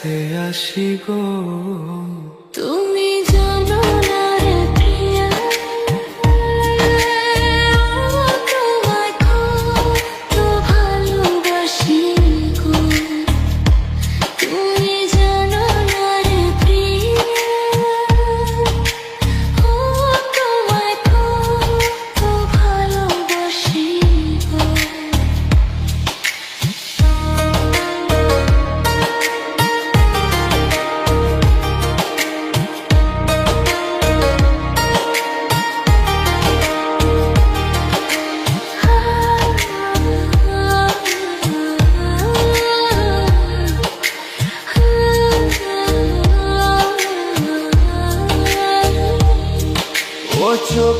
せ足ご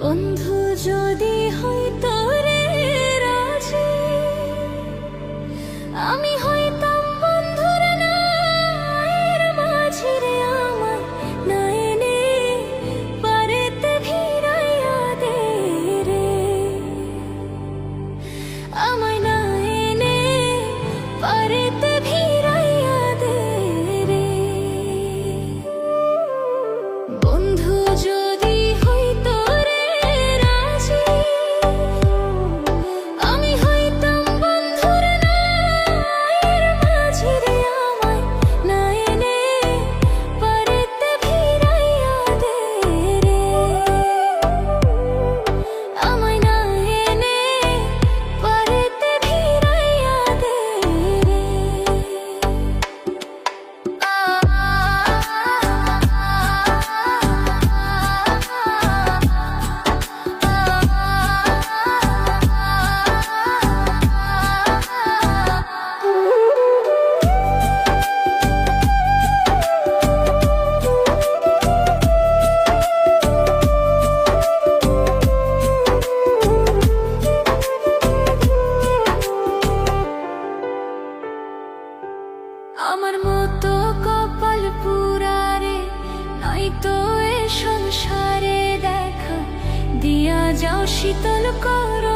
বন্ধু যদি আমার মতো কপাল পুরারে নাই তো এ সংসারে দেখা। দিয়া যাও শীতল করো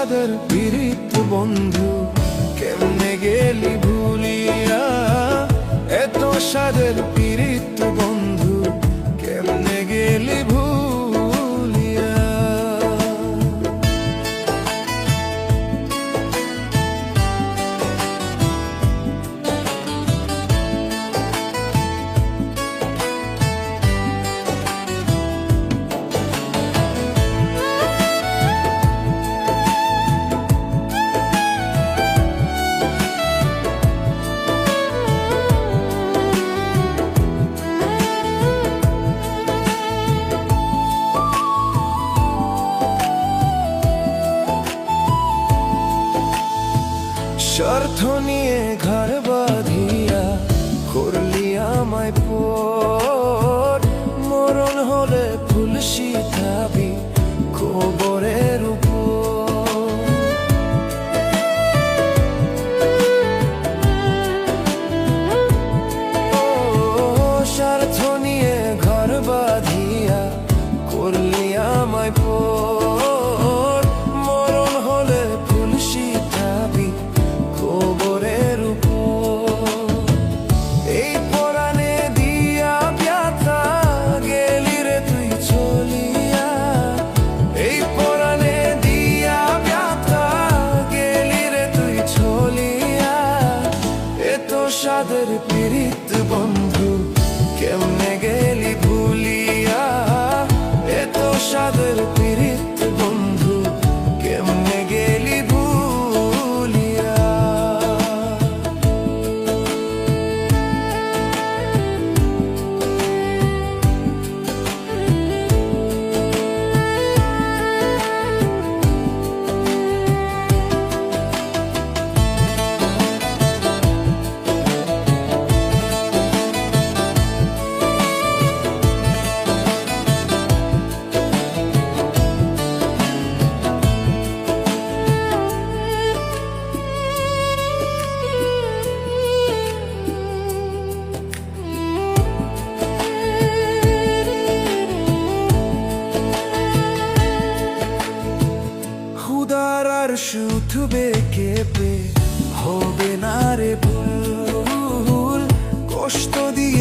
এত সাদের পীড়িত বন্ধু কেমনে গেলি ভুলিয়া? এত সাদের স্বার্থ শুধবে কেঁপে? হবে না রে ভুল কষ্ট দিয়ে